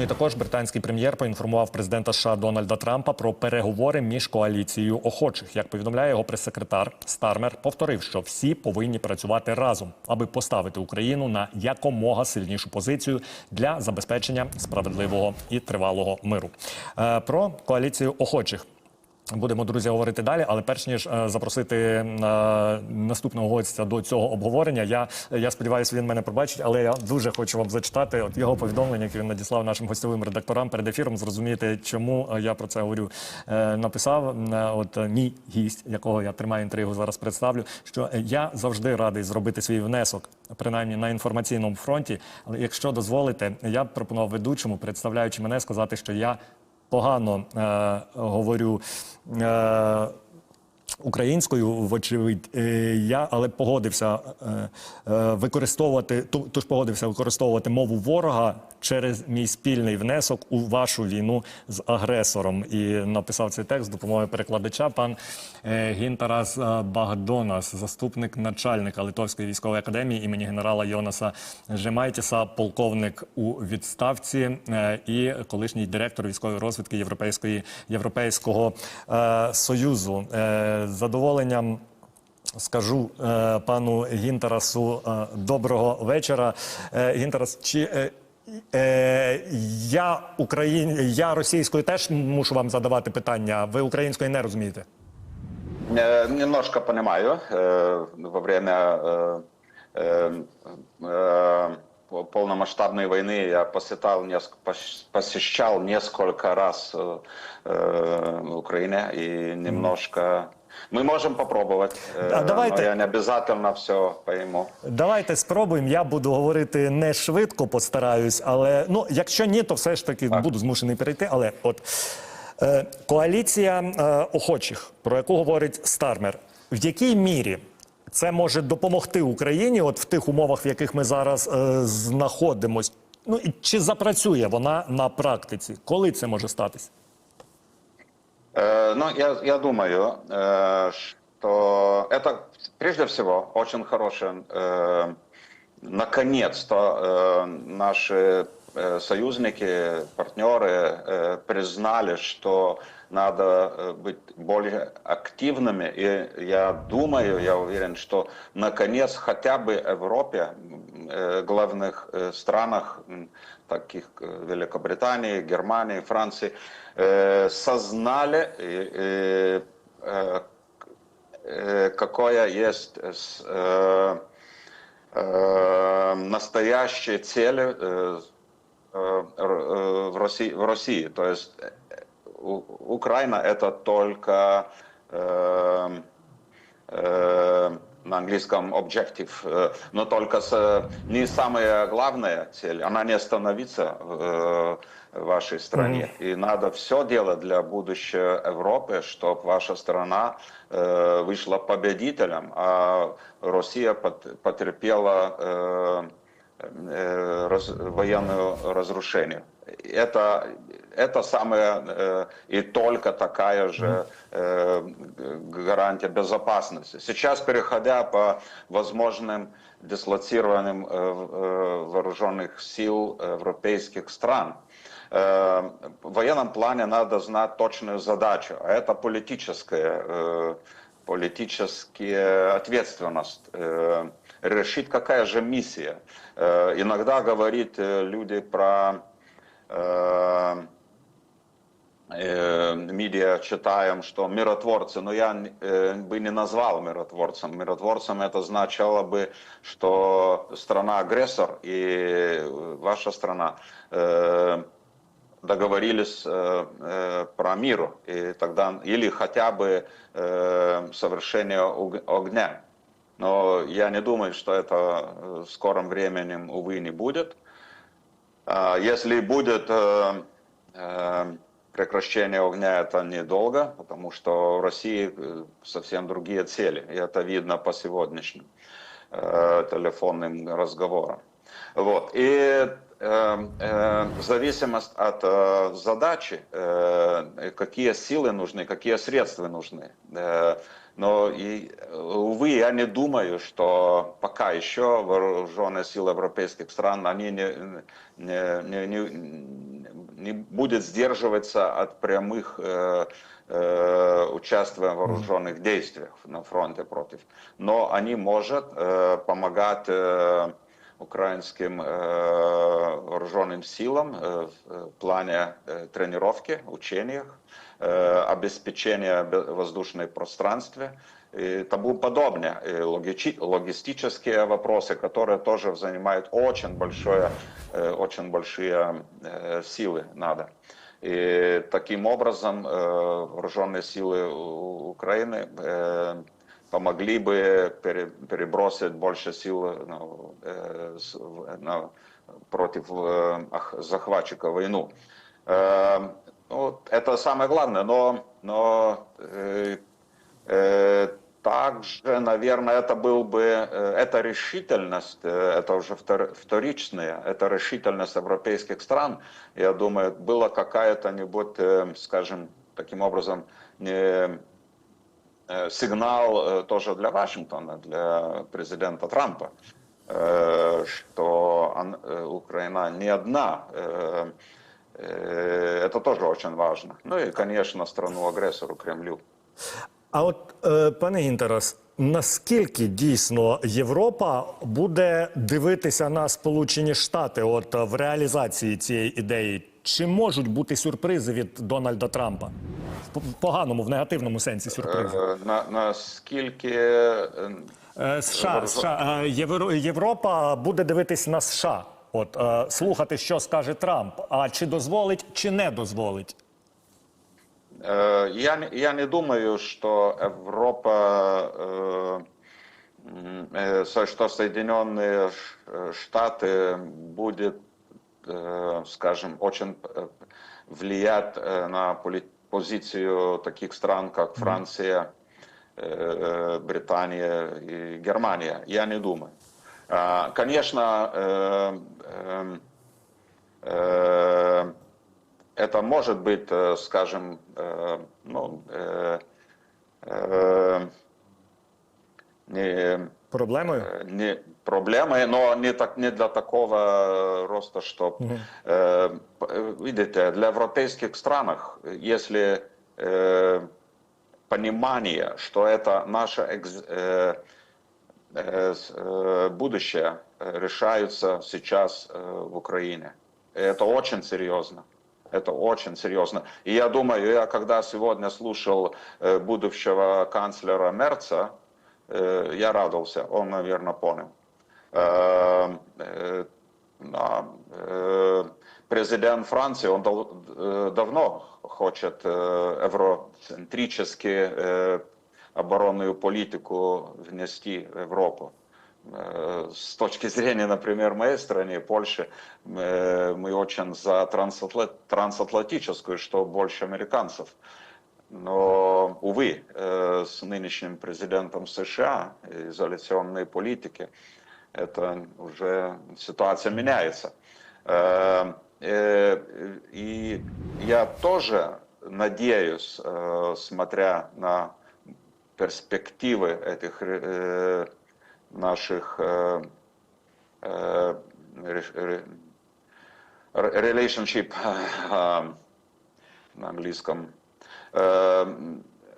Ну і також британський прем'єр поінформував президента США Дональда Трампа про переговори між коаліцією охочих. Як повідомляє його прес-секретар Стармер, повторив, що всі повинні працювати разом, аби поставити Україну на якомога сильнішу позицію для забезпечення справедливого і тривалого миру. Е, Про коаліцію охочих. Будемо друзі говорити далі, але перш ніж е, запросити е, наступного гостя до цього обговорення, я, я сподіваюся, він мене пробачить, але я дуже хочу вам зачитати от його повідомлення, яке він надіслав нашим гостьовим редакторам перед ефіром. Зрозуміти, чому е, я про це говорю. Е, написав е, от мій гість, якого я тримаю інтригу, зараз представлю. Що я завжди радий зробити свій внесок, принаймні на інформаційному фронті. Але якщо дозволите, я пропонував ведучому, представляючи мене, сказати, що я погано е, говорю. Е, Українською, вочевидь, е, я але погодився е, е, використовувати ту- тож погодився використовувати мову ворога через мій спільний внесок у вашу війну з агресором. І написав цей текст з допомогою перекладача пан Гінтарас Багдонас, заступник начальника Литовської військової академії імені генерала Йонаса Жемайтіса, полковник у відставці і колишній директор військової розвідки Європейської Європейського союзу Е, з задоволенням. Скажу е, пану Гінтерасу е, доброго вечора. Е, Гінтерас, чи е, е, я Україн... я російською теж мушу вам задавати питання. Ви українською не розумієте? Э, Немножко понимаю. Э, Во время э, э, э, полномасштабной войны я посетал, неск- пос- посещал несколько раз э, э, Украину и немножко... Мы можем попробовать, э, давайте. но я не обязательно все пойму. Давайте спробуємо. Я буду говорити не швидко, постараюсь, але ну, якщо ні, то все ж таки буду змушений перейти. Але от е, коаліція е, охочих, про яку говорить Стармер, в якій мірі це може допомогти Україні, от в тих умовах, в яких ми зараз е, знаходимось? Ну і чи запрацює вона на практиці? Коли це може статися? Э, Ну, я, я думаю, э, что это прежде всего очень хорошее, э, наконец-то наши союзники, партнеры признали, что надо э, быть более активными. И я думаю, я уверен, что наконец хотя бы Европе, э, главных э, странах, таких Великобритании, Германии, Франции, сознали, какое есть настоящие цели в России, в России. То есть Украина это только э, э, на английском objective, э, но только с, не самая главная цель, она не остановиться в э, вашей стране. И надо все делать для будущего Европы, чтобы ваша страна э, вышла победителем, а Россия пот- потерпела э, э, военное разрушение. Это, это самая э, и только такая же э, гарантия безопасности. Сейчас, переходя по возможным дислоцированным э, вооруженных сил европейских стран, в военном плане надо знать точную задачу, а это политическая, политическая ответственность. решить, какая же миссия. Иногда говорит люди про медиа читаем, что миротворцы, но я э, бы не назвал миротворцем. Миротворцем это значило бы, что страна-агрессор и ваша страна э, договорились э, э, про мир, и тогда, или хотя бы э, совершение ог- огня. Но я не думаю, что это э, в скором времени, увы, не будет. А Если будет э, э, прекращение огня, это недолго, потому что в России э, совсем другие цели. И это видно по сегодняшним э, телефонным разговорам. Вот. И э, э, в зависимости от э, задачи, э, какие силы нужны, какие средства нужны. Э, но, и, увы, я не думаю, что пока еще вооруженные силы европейских стран, они не, не, не- не- не будет сдерживаться от прямых э, э, участия в вооруженных действиях на фронте против. Но они может э, помогать э, украинским э, вооруженным силам э, в плане э, тренировки, учениях, э, обеспечения бе- воздушной пространстве и тому подобное. Логичи- логистические вопросы, которые тоже занимают очень большое, э, очень большие э, силы надо. И таким образом э, вооруженные силы Украины э, помогли бы пере- перебросить больше сил ну, э, на- против э, ах- захватчика войну. Э, ну, это самое главное, но, но э, э, также, наверное, это был бы, э, эта решительность, э, это уже втор- вторичная, это решительность европейских стран, я думаю, была какая-то-нибудь, э, скажем, таким образом, э, сигнал э, тоже для Вашингтона, для президента Трампа, э, что э, Украина не одна. э, э, Это тоже очень важно. Ну и, конечно, страну-агрессору Кремлю. А от, е, пане Гінтерас, наскільки дійсно Європа буде дивитися на Сполучені Штати от в реалізації цієї ідеї? Чи можуть бути сюрпризи від Дональда Трампа? В поганому, в негативному сенсі сюрпризи? Е, На, наскільки е, США, США Європа буде дивитись на США. От слухати, що скаже Трамп. А чи дозволить, чи не дозволить? Э, Я, не- я не думаю, что Европа, э, э, что Соединенные Штаты будет, скажем, очень влиять на позицию таких стран, как Франция, Британия и Германия. Я не думаю. А, Конечно, эм, это может быть, э, скажем, э, ну, э, э, не, Проблемою? э, не проблемой, но не, так, не для такого роста, что, э, п- э, видите, для европейских странах, если э, понимание, что это наше экз- э, э, с- э, будущее э, решаются сейчас э, в Украине. И это очень серьезно. Это очень серьезно. И я думаю, я когда сегодня слушал э, будущего канцлера Мерца, э, я радовался, он, наверное, понял. Э, э, да, э, Президент Франции, он дал- э, давно хочет э, евроцентрически э, оборонную политику внести в Европу. Э, С точки зрения, например, моей страны, Польши, э, мы очень за трансатла- трансатлантическую, что больше американцев. Но, увы, э, с нынешним президентом США, изоляционной политики, это уже ситуация меняется. И я тоже надеюсь, смотря на перспективы этих наших relationship э, на английском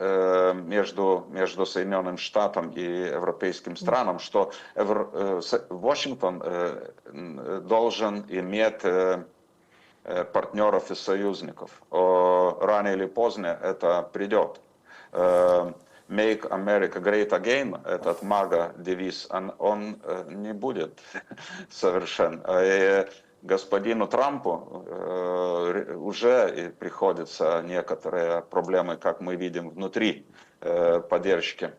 между, между Соединенным Штатом и европейским странам, что Евро- э, Вашингтон э, должен иметь э, партнеров и союзников. Рано или поздно это придет. Э, Make America Great Again, этот мага девиз, он, он, э, не будет совершен. И господину Трампу э, уже приходится некоторые проблемы, как мы видим, внутри э, поддержки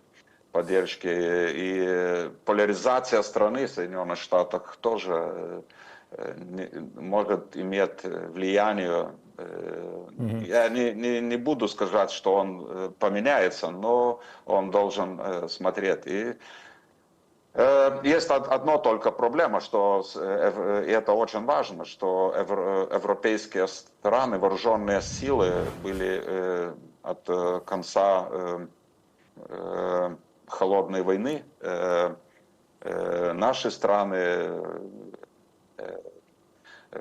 поддержки и поляризация страны Соединенных Штатах тоже э, может иметь э, влияние. Я не, не, не буду сказать, что он э, поменяется, но он должен э, смотреть. И Э, Есть од- одно только проблема, что и это очень важно, что евро- европейские страны, вооруженные силы были от конца холодной войны. Наши страны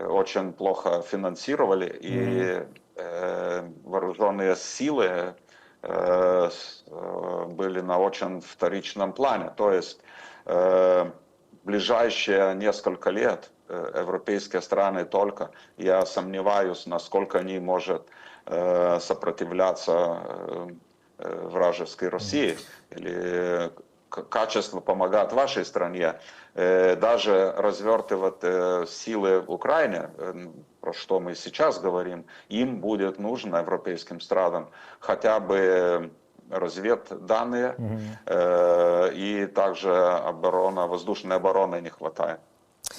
очень плохо финансировали, и э, вооруженные силы э, э, были на очень вторичном плане. То есть э, ближайшие несколько лет э, европейские страны только, я сомневаюсь, насколько они могут э, сопротивляться э, э, вражеской России или качество помогает вашей стране, Э, даже развертывать э, силы в Украине, э, про что мы сейчас говорим, им будет нужно, европейским странам, хотя бы разведданные, э, и также оборона, воздушной обороны не хватает,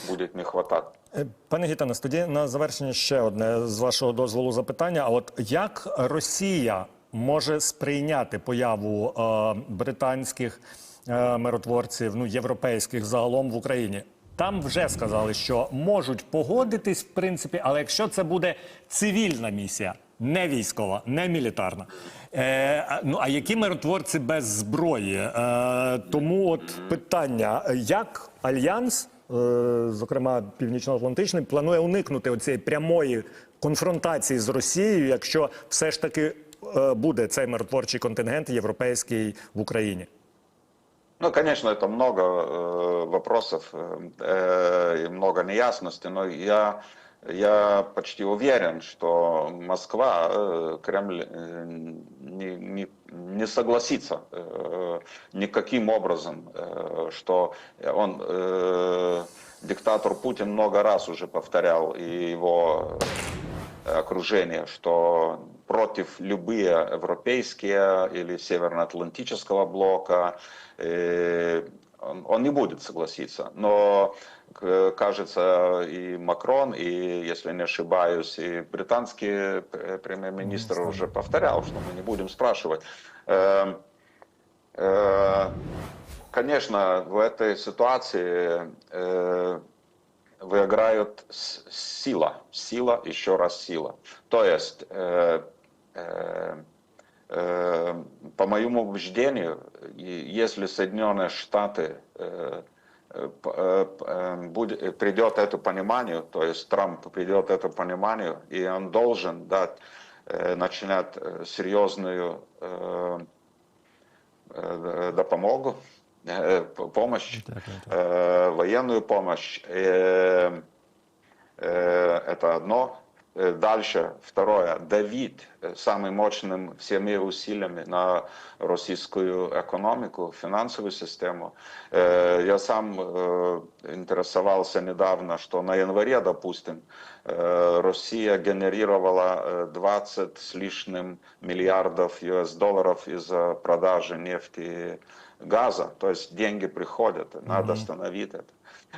будет не хватать. Е, Пане Гітанес, тоді на завершення ще одне з вашого дозволу запитання. А от як Росія може сприйняти появу е, британських е, Миротворців, ну європейських загалом в Україні? Там вже сказали, що можуть погодитись, в принципі, але якщо це буде цивільна місія, не військова, не мілітарна. Е, ну а які миротворці без зброї? Е, тому от питання: як альянс, е, зокрема Північно-Атлантичний, планує уникнути оцієї прямої конфронтації з Росією, якщо все ж таки е, буде цей миротворчий контингент європейський в Україні? Ну, конечно, это много э, вопросов э, и много неясностей, но я, я почти уверен, что Москва, э, Кремль э, не, не, не согласится э, никаким образом, э, что он, э, диктатор Путин много раз уже повторял, и его окружение, что против любые европейские или североатлантического блока э, он, не будет согласиться. Но кажется и Макрон, и, если не ошибаюсь, и британский э, премьер-министр уже повторял, что мы не будем спрашивать. Э, э, Конечно, в этой ситуации выиграет с- сила, сила, еще раз сила. То есть, э, э, э, по моему убеждению, если Соединенные Штаты э, э, э, э, будет, придет это пониманию, то есть Трамп придет это пониманию, и он должен дать, начинать серьезную э, э, допомогу, помощь, э, военную помощь. Э, э, Это одно. Э, Дальше, второе, давить э, самым мощным всеми усилиями на российскую экономику, финансовую систему. Э, Я сам э, интересовался недавно, что на январе, допустим, э, Россия генерировала э, 20 с лишним миллиардов US долларов из-за продажи нефти и газа. То есть деньги приходят, надо остановить это.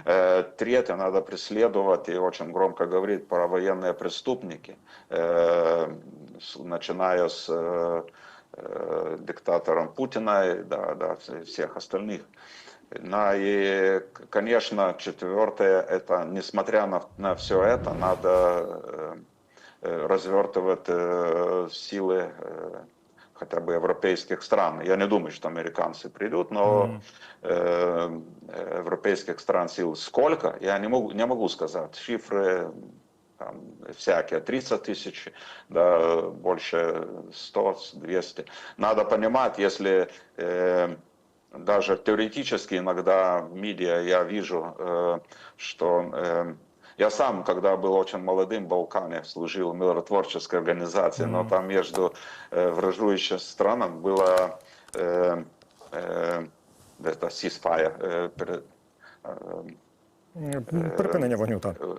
Э, Третье, надо преследовать и очень громко говорить про военные преступники, э, начиная с э, диктатором Путина и да, да, вс- всех остальных. Ну и, конечно, четвертое, это, несмотря на, на все это, надо развертывать силы хотя бы европейских стран. Я не думаю, что американцы придут, но э, э, европейских стран сил сколько, я не могу, не могу сказать. Цифры там, всякие, 30 тысяч, да, больше 100, 200. Надо понимать, если э, даже теоретически иногда в медиа я вижу, э, что э, я сам, когда был очень молодым в Балкане, служил в миротворческой организации, но там между э, враждующими странами было э, э, это ceasefire, э, пере- Припинення вогню, так. Э,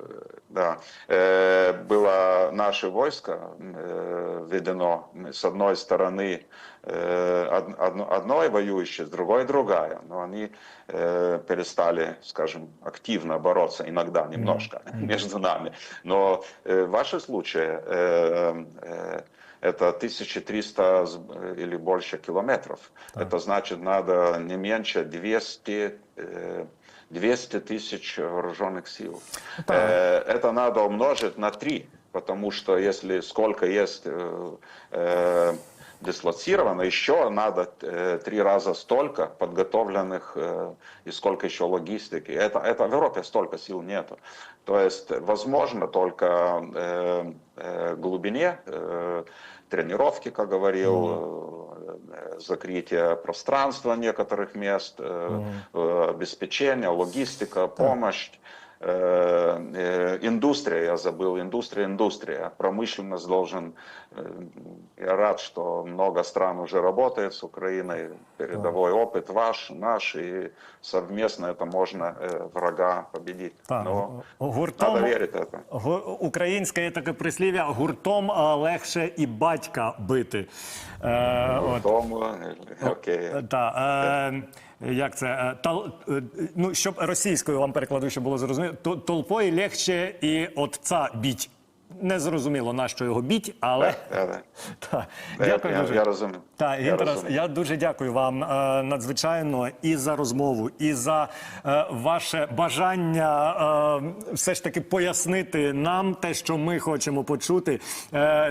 да, Э, было наше войско э, введено с одной стороны э, од- одно- одной воюющей, с другой другая, но они э, перестали, скажем, активно бороться иногда немножко между нами. Но э, в вашем случае э, э, это 1300 с- или больше километров. Это значит, надо не меньше 200 э, 200 тысяч вооруженных сил. Э, Это надо умножить на 3, потому что если сколько есть э, э, дислоцировано, еще надо э, три раза столько подготовленных э, и сколько еще логистики. Это, это в Европе столько сил нету. То есть, возможно, только э, э, глубине э, тренировки, как говорил, закрытие пространства некоторых мест, э, э, обеспечение, логистика, помощь. Э, э, Индустрия, я забыл, индустрия, индустрия. Промышленность должен... э, Я рад, что много стран уже работает с Украиной. Передовой опыт ваш, наш, и совместно это можно э, врага победить. Так, Но гуртом, надо верить в это. Гу- Українське є таке прислів'я гуртом а, легше і батька бити. Е, от. Тому, е, окей. Та, е, як це? Е, Тол, е, ну, щоб російською вам перекладу, щоб було зрозуміло. То- Толпою легше і отца біть. Не зрозуміло, на що його біть, але та, Я, дякую дуже. я розумію. Так, Я я дуже дякую вам е, надзвичайно і за розмову, і за е, ваше бажання е, все ж таки пояснити нам те, що ми хочемо почути.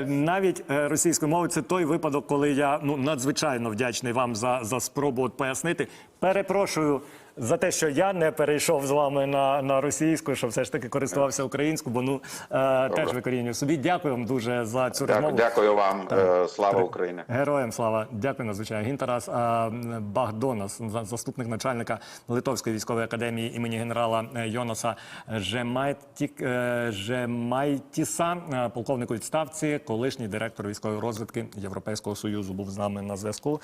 Навіть російською мовою це той випадок, коли я ну надзвичайно вдячний вам за, за спробу от пояснити. Перепрошую. За те, що я не перейшов з вами на, на російську, що все ж таки користувався українською, бо ну е, теж викорінюю собі. Дякую вам дуже за цю розмову. дякую вам. Е, Слава Україні. Героям слава, дякую надзвичайно. Гінтарас а, Багдонас, за- заступник начальника Литовської військової академії імені генерала е, Йонаса Жемайтік, е, Жемайтіса, е, полковник у відставці, колишній директор військової розвідки Європейського союзу, був з нами на зв'язку.